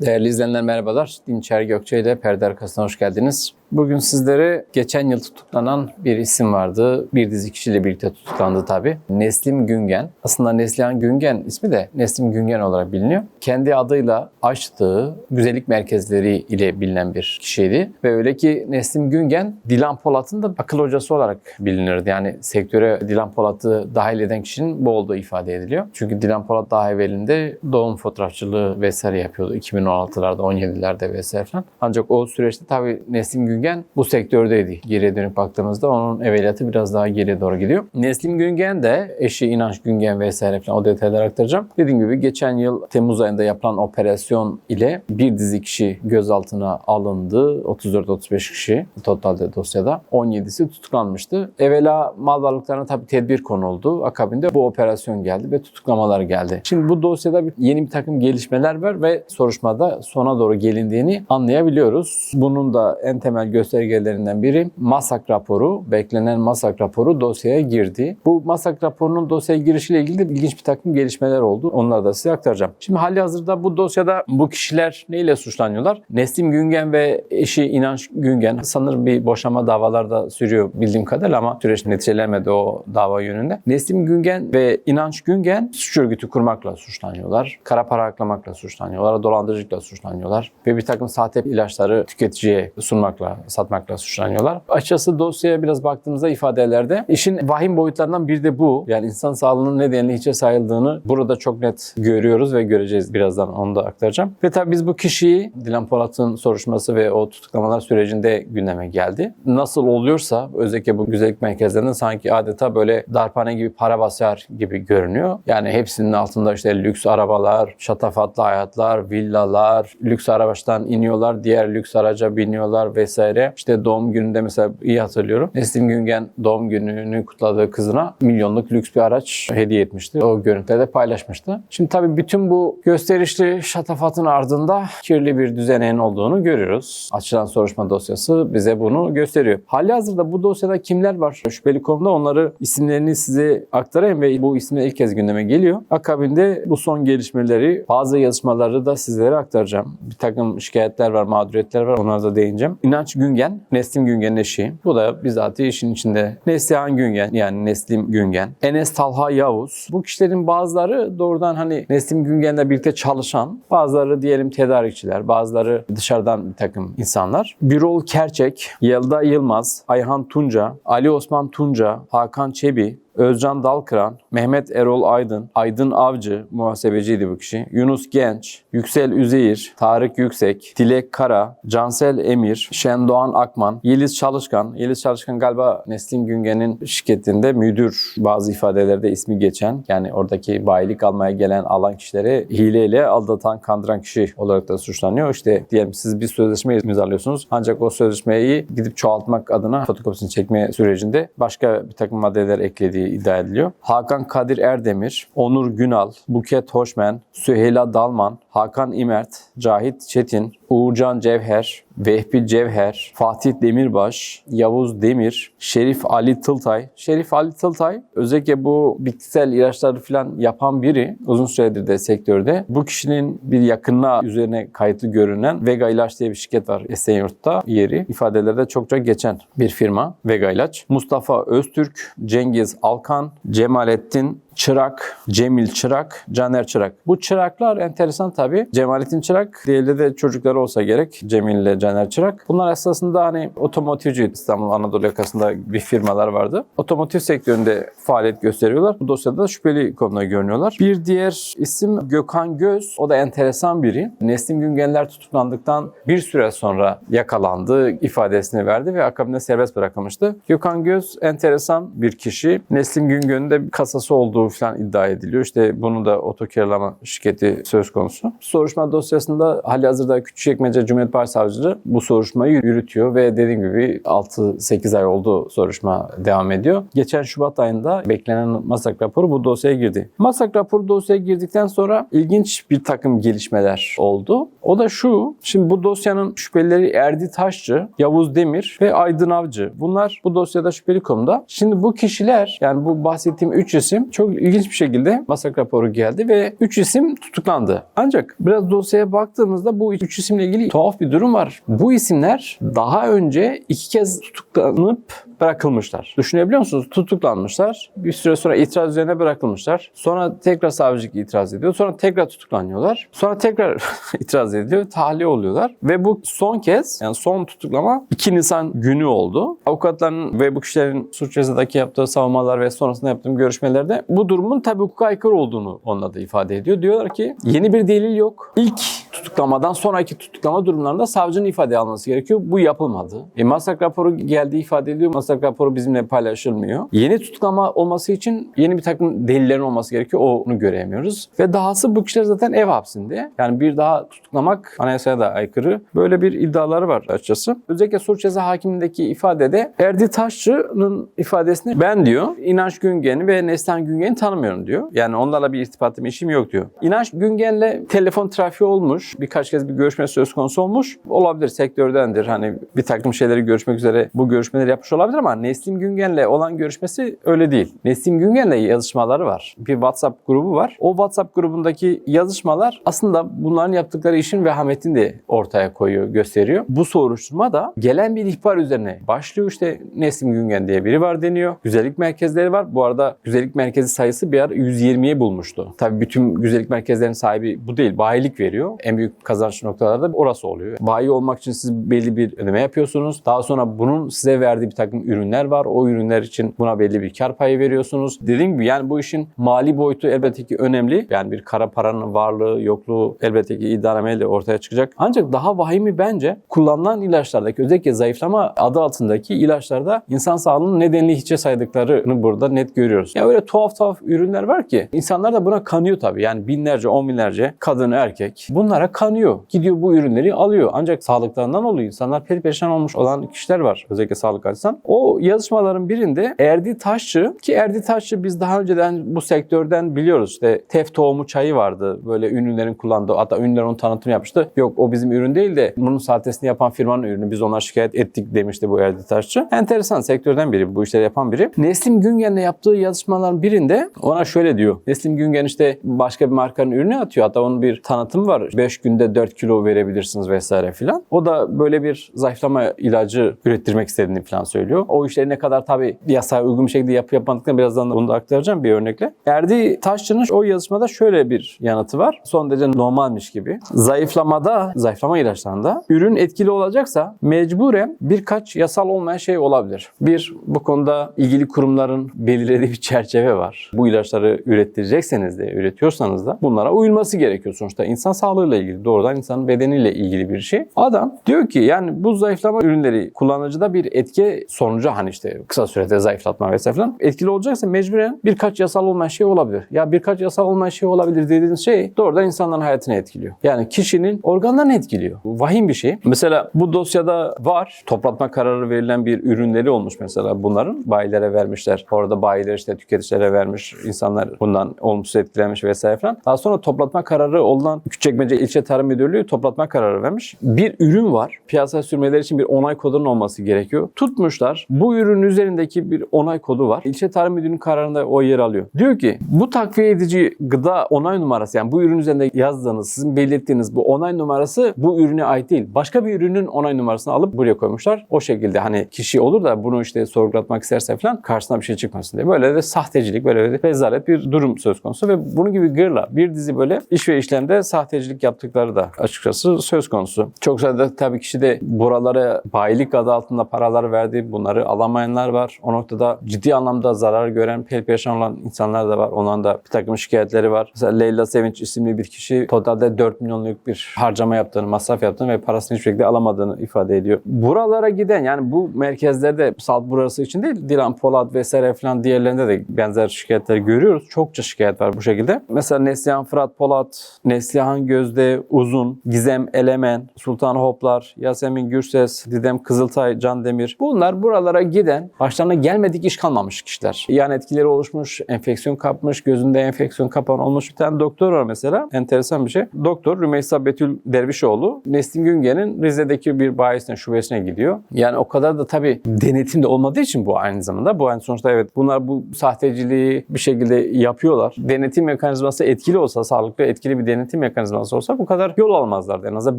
Değerli izleyenler merhabalar. Dinçer Gökçe ile Perde Arkası'na hoş geldiniz. Bugün sizlere geçen yıl tutuklanan bir isim vardı. Bir dizi kişiyle birlikte tutuklandı tabi. Neslim Güngen. Aslında Neslihan Güngen ismi de Neslim Güngen olarak biliniyor. Kendi adıyla açtığı güzellik merkezleri ile bilinen bir kişiydi. Ve öyle ki Neslim Güngen Dilan Polat'ın da akıl hocası olarak bilinirdi. Yani sektöre Dilan Polat'ı dahil eden kişinin bu olduğu ifade ediliyor. Çünkü Dilan Polat daha evvelinde doğum fotoğrafçılığı vesaire yapıyordu. 2016'larda, 17'lerde vesaire falan. Ancak o süreçte tabii Neslim Güngen bu sektördeydi. Geriye dönüp baktığımızda onun evveliyatı biraz daha geriye doğru gidiyor. Neslim Güngen de eşi İnanç Güngen vesaire falan o detayları aktaracağım. Dediğim gibi geçen yıl Temmuz ayında yapılan operasyon ile bir dizi kişi gözaltına alındı. 34-35 kişi totalde dosyada. 17'si tutuklanmıştı. Evvela mal varlıklarına tabii tedbir konuldu. Akabinde bu operasyon geldi ve tutuklamalar geldi. Şimdi bu dosyada bir, yeni bir takım gelişmeler var ve soruşturmada sona doğru gelindiğini anlayabiliyoruz. Bunun da en temel göstergelerinden biri MASAK raporu. Beklenen MASAK raporu dosyaya girdi. Bu MASAK raporunun dosyaya girişiyle ilgili de ilginç bir takım gelişmeler oldu. Onları da size aktaracağım. Şimdi hali hazırda bu dosyada bu kişiler neyle suçlanıyorlar? Neslim Güngen ve eşi İnanç Güngen sanırım bir boşanma davaları da sürüyor bildiğim kadarıyla ama süreç neticelenmedi o dava yönünde. Neslim Güngen ve İnanç Güngen suç örgütü kurmakla suçlanıyorlar. Kara para aklamakla suçlanıyorlar. Dolandırıcılıkla suçlanıyorlar. Ve bir takım sahte ilaçları tüketiciye sunmakla, satmakla suçlanıyorlar. Açıkçası dosyaya biraz baktığımızda ifadelerde işin vahim boyutlarından biri de bu. Yani insan sağlığının nedenli hiçe sayıldığını burada çok net görüyoruz ve göreceğiz birazdan onu da aktaracağım. Ve tabii biz bu kişiyi Dilan Polat'ın soruşturması ve o tutuklamalar sürecinde gündeme geldi. Nasıl oluyorsa özellikle bu güzellik merkezlerinde sanki adeta böyle darphane gibi para basar gibi görünüyor. Yani hepsinin altında işte lüks arabalar, şatafatlı hayatlar, villalar, lüks araçtan iniyorlar, diğer lüks araca biniyorlar vesaire. İşte doğum gününde mesela iyi hatırlıyorum. Neslim Güngen doğum gününü kutladığı kızına milyonluk lüks bir araç hediye etmişti. O görüntüleri de paylaşmıştı. Şimdi tabii bütün bu gösterişli şatafatın ardında kirli bir düzeneğin olduğunu görüyoruz. Açılan soruşturma dosyası bize bunu gösteriyor. Hali hazırda bu dosyada kimler var? Şüpheli konuda onları isimlerini size aktarayım ve bu isimler ilk kez gündeme geliyor. Akabinde bu son gelişmeleri bazı yazışmaları da sizlere aktaracağım. Bir takım şikayetler var, mağduriyetler var. Onlara da değineceğim. İnanç Güngen, Neslim Güngen'in eşi. Bu da bizatihi işin içinde. Neslihan Güngen yani Neslim Güngen. Enes Talha Yavuz. Bu kişilerin bazıları doğrudan hani Neslim Güngen'le birlikte çalışan, bazıları diyelim tedarikçiler, bazıları dışarıdan bir takım insanlar. Birol Kerçek, Yelda Yılmaz, Ayhan Tunca, Ali Osman Tunca, Hakan Çebi, Özcan Dalkıran, Mehmet Erol Aydın, Aydın Avcı, muhasebeciydi bu kişi, Yunus Genç, Yüksel Üzeyir, Tarık Yüksek, Dilek Kara, Cansel Emir, Şendoğan Akman, Yeliz Çalışkan. Yeliz Çalışkan galiba Neslin Güngen'in şirketinde müdür bazı ifadelerde ismi geçen yani oradaki bayilik almaya gelen alan kişileri hileyle aldatan, kandıran kişi olarak da suçlanıyor. İşte diyelim siz bir sözleşme imzalıyorsunuz ancak o sözleşmeyi gidip çoğaltmak adına fotokopisini çekme sürecinde başka bir takım maddeler eklediği iddia ediliyor. Hakan Kadir Erdemir, Onur Günal, Buket Hoşmen, Süheyla Dalman, Hakan İmert, Cahit Çetin, Uğurcan Cevher, Vehbi Cevher, Fatih Demirbaş, Yavuz Demir, Şerif Ali Tıltay. Şerif Ali Tıltay özellikle bu bitkisel ilaçları falan yapan biri uzun süredir de sektörde. Bu kişinin bir yakınına üzerine kayıtlı görünen Vega İlaç diye bir şirket var Esenyurt'ta yeri. ifadelerde çokça geçen bir firma Vega İlaç. Mustafa Öztürk, Cengiz Alkan, Cemalettin Çırak, Cemil Çırak, Caner Çırak. Bu çıraklar enteresan tabii. Cemalettin Çırak, diğerleri de çocukları olsa gerek. Cemil ile Caner Çırak. Bunlar esasında hani otomotivci İstanbul Anadolu yakasında bir firmalar vardı. Otomotiv sektöründe faaliyet gösteriyorlar. Bu dosyada da şüpheli konumda görünüyorlar. Bir diğer isim Gökhan Göz. O da enteresan biri. Neslim Güngenler tutuklandıktan bir süre sonra yakalandı, ifadesini verdi ve akabinde serbest bırakılmıştı. Gökhan Göz enteresan bir kişi. Neslim Güngön'ün de kasası olduğu falan iddia ediliyor. İşte bunu da otokiralama şirketi söz konusu. Soruşturma dosyasında hali hazırda Küçükçekmece Cumhuriyet Başsavcılığı bu soruşturmayı yürütüyor ve dediğim gibi 6-8 ay oldu soruşturma devam ediyor. Geçen Şubat ayında beklenen masak raporu bu dosyaya girdi. Masak raporu dosyaya girdikten sonra ilginç bir takım gelişmeler oldu. O da şu, şimdi bu dosyanın şüphelileri Erdi Taşçı, Yavuz Demir ve Aydın Avcı. Bunlar bu dosyada şüpheli konumda. Şimdi bu kişiler yani bu bahsettiğim 3 isim çok ilginç bir şekilde masak raporu geldi ve 3 isim tutuklandı. Ancak biraz dosyaya baktığımızda bu 3 isimle ilgili tuhaf bir durum var. Bu isimler daha önce iki kez tutuklanıp bırakılmışlar. Düşünebiliyor musunuz? Tutuklanmışlar. Bir süre sonra itiraz üzerine bırakılmışlar. Sonra tekrar savcılık itiraz ediyor. Sonra tekrar tutuklanıyorlar. Sonra tekrar itiraz ediliyor. Tahliye oluyorlar. Ve bu son kez yani son tutuklama 2 Nisan günü oldu. Avukatların ve bu kişilerin suç cezadaki yaptığı savunmalar ve sonrasında yaptığım görüşmelerde bu durumun tabii hukuka aykırı olduğunu onlar da ifade ediyor. Diyorlar ki yeni bir delil yok. İlk tutuklamadan sonraki tutuklama durumlarında savcının ifade alması gerekiyor. Bu yapılmadı. E, masak raporu geldiği ifade ediliyor. Masak raporu bizimle paylaşılmıyor. Yeni tutuklama olması için yeni bir takım delillerin olması gerekiyor. Onu göremiyoruz. Ve dahası bu kişiler zaten ev hapsinde. Yani bir daha tutuklamak anayasaya da aykırı. Böyle bir iddiaları var açıkçası. Özellikle suç ceza hakimindeki ifadede Erdi Taşçı'nın ifadesini ben diyor İnanç Güngen'i ve Neslihan Güngen'i tanımıyorum diyor. Yani onlarla bir irtibatım işim yok diyor. İnanç Güngen'le telefon trafiği olmuş. Birkaç kez bir görüşme söz konusu olmuş. Olabilir sektördendir. Hani bir takım şeyleri görüşmek üzere bu görüşmeleri yapmış olabilir ama Neslim Güngen'le olan görüşmesi öyle değil. Neslim Güngen'le yazışmaları var. Bir WhatsApp grubu var. O WhatsApp grubundaki yazışmalar aslında bunların yaptıkları işin vehametini de ortaya koyuyor, gösteriyor. Bu soruşturma da gelen bir ihbar üzerine başlıyor. İşte Neslim Güngen diye biri var deniyor. Güzellik merkezleri var. Bu arada güzellik merkezi sayısı bir ara 120'ye bulmuştu. Tabii bütün güzellik merkezlerinin sahibi bu değil. Bayilik veriyor. En büyük kazanç noktalarda orası oluyor. Bayi olmak için siz belli bir ödeme yapıyorsunuz. Daha sonra bunun size verdiği bir takım ürünler var. O ürünler için buna belli bir kar payı veriyorsunuz. Dediğim gibi yani bu işin mali boyutu elbette ki önemli. Yani bir kara paranın varlığı, yokluğu elbette ki iddianameyle ortaya çıkacak. Ancak daha vahimi bence kullanılan ilaçlardaki özellikle zayıflama adı altındaki ilaçlarda insan sağlığının nedenli hiçe saydıklarını burada net görüyoruz. Ya öyle tuhaf tuhaf ürünler var ki insanlar da buna kanıyor tabii. Yani binlerce, on binlerce kadın, erkek bunlara kanıyor. Gidiyor bu ürünleri alıyor. Ancak sağlıklarından oluyor. İnsanlar perişan olmuş olan kişiler var. Özellikle sağlık açısından. O yazışmaların birinde Erdi Taşçı ki Erdi Taşçı biz daha önceden bu sektörden biliyoruz. İşte tef tohumu çayı vardı. Böyle ünlülerin kullandığı. Hatta ünlüler onun tanıtımını yapmıştı. Yok o bizim ürün değil de bunun sahtesini yapan firmanın ürünü. Biz ona şikayet ettik demişti bu Erdi Taşçı. Enteresan sektörden biri. Bu işleri yapan biri. Neslim Güngen'le yaptığı yazışmaların birinde ona şöyle diyor. Neslim Güngen işte başka bir markanın ürünü atıyor. Hatta onun bir tanıtım var. 5 günde 4 kilo verebilirsiniz vesaire filan. O da böyle bir zayıflama ilacı ürettirmek istediğini falan söylüyor. O işleri ne kadar tabii yasaya uygun bir şekilde yapıp yapmadıklarını birazdan da bunu da aktaracağım bir örnekle. Erdi Taşçı'nın o yazışmada şöyle bir yanıtı var. Son derece normalmiş gibi. Zayıflamada, zayıflama ilaçlarında ürün etkili olacaksa mecburen birkaç yasal olmayan şey olabilir. Bir, bu konuda ilgili kurumların belirlediği bir çerçeve var. Bu ilaçları ürettirecekseniz de, üretiyorsanız da bunlara uyulması gerekiyor. Sonuçta insan sağlığıyla ilgili, doğrudan insanın bedeniyle ilgili bir şey. Adam diyor ki yani bu zayıflama ürünleri kullanıcıda bir etki sonucu hani işte kısa sürede zayıflatma vesaire falan etkili olacaksa mecburen birkaç yasal olmayan şey olabilir. Ya birkaç yasal olmayan şey olabilir dediğiniz şey doğrudan insanların hayatını etkiliyor. Yani kişinin organlarını etkiliyor. Vahim bir şey. Mesela bu dosyada var. Toplatma kararı verilen bir ürünleri olmuş mesela bunların. Bayilere vermişler. Orada bayiler işte tüketicilere vermiş. İnsanlar bundan olumsuz etkilenmiş vesaire falan. Daha sonra toplatma kararı olan Küçükçekmece İlçe Tarım Müdürlüğü toplatma kararı vermiş. Bir ürün var. Piyasaya sürmeleri için bir onay kodunun olması gerekiyor. Tutmuşlar. Bu ürün üzerindeki bir onay kodu var. İlçe Tarım Müdürlüğü'nün kararında o yer alıyor. Diyor ki bu takviye edici gıda onay numarası yani bu ürün üzerinde yazdığınız, sizin belirttiğiniz bu onay numarası bu ürüne ait değil. Başka bir ürünün onay numarasını alıp buraya koymuşlar. O şekilde hani kişi olur da bunu işte sorgulatmak isterse falan karşısına bir şey çıkmasın diye. Böyle de sahtecilik, böyle de rezalet bir durum söz konusu ve bunun gibi gırla bir dizi böyle iş ve işlemde sahtecilik yaptıkları da açıkçası söz konusu. Çok sayıda tabii kişi de buralara bayilik adı altında paralar verdi. Bunları alamayanlar var. O noktada ciddi anlamda zarar gören, perişan olan insanlar da var. Onların da bir takım şikayetleri var. Mesela Leyla Sevinç isimli bir kişi totalde 4 milyonluk bir harcama yaptığını, masraf yaptığını ve parasını hiçbir şekilde alamadığını ifade ediyor. Buralara giden yani bu merkezlerde salt burası için değil, Dilan Polat vesaire falan diğerlerinde de benzer şikayetler görüyoruz. Çokça şikayet var bu şekilde. Mesela Neslihan Fırat Polat, Neslihan Gözde Uzun, Gizem Elemen, Sultan Hoplar, Yasemin Gürses, Didem Kızıltay, Can Demir. Bunlar burada buralara giden başlarına gelmedik iş kalmamış kişiler. Yan etkileri oluşmuş, enfeksiyon kapmış, gözünde enfeksiyon kapan olmuş bir tane doktor var mesela. Enteresan bir şey. Doktor Rümeysa Betül Dervişoğlu Neslim Güngen'in Rize'deki bir bayisine, şubesine gidiyor. Yani o kadar da tabii denetim de olmadığı için bu aynı zamanda. Bu aynı sonuçta evet bunlar bu sahteciliği bir şekilde yapıyorlar. Denetim mekanizması etkili olsa, sağlıklı etkili bir denetim mekanizması olsa bu kadar yol almazlardı. En azından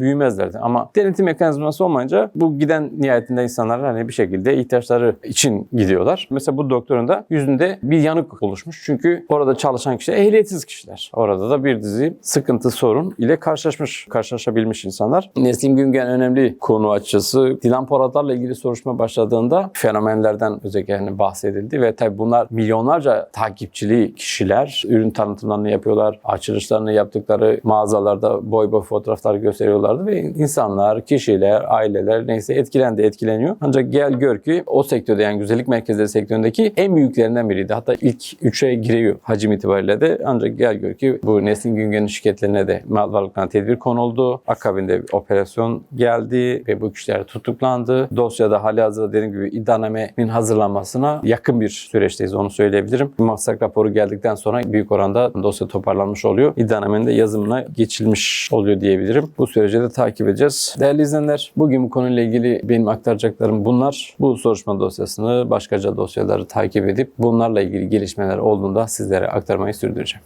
büyümezlerdi. Ama denetim mekanizması olmayınca bu giden nihayetinde insanlar hani bir şekilde ihtiyaçları için gidiyorlar. Mesela bu doktorun da yüzünde bir yanık oluşmuş. Çünkü orada çalışan kişiler ehliyetsiz kişiler. Orada da bir dizi sıkıntı, sorun ile karşılaşmış, karşılaşabilmiş insanlar. Nesim Güngen önemli konu açısı. Dilan Polatlar'la ilgili soruşturma başladığında fenomenlerden özellikle yani bahsedildi ve tabii bunlar milyonlarca takipçili kişiler. Ürün tanıtımlarını yapıyorlar. Açılışlarını yaptıkları mağazalarda boy boy fotoğraflar gösteriyorlardı ve insanlar, kişiler, aileler neyse etkilendi, etkileniyor. Ancak gel gör ki o sektörde yani güzellik merkezleri sektöründeki en büyüklerinden biriydi. Hatta ilk üçe giriyor hacim itibariyle de. Ancak gel gör ki bu Nesin Güngen'in şirketlerine de mal varlıklarına tedbir konuldu. Akabinde bir operasyon geldi ve bu kişiler tutuklandı. Dosyada hali hazırda dediğim gibi iddianamenin hazırlanmasına yakın bir süreçteyiz onu söyleyebilirim. Maslak raporu geldikten sonra büyük oranda dosya toparlanmış oluyor. İddianamenin de yazımına geçilmiş oluyor diyebilirim. Bu süreci de takip edeceğiz. Değerli izleyenler bugün bu konuyla ilgili benim aktaracaklarım bunlar. Bu soruşturma dosyasını başkaca dosyaları takip edip bunlarla ilgili gelişmeler olduğunda sizlere aktarmayı sürdüreceğim.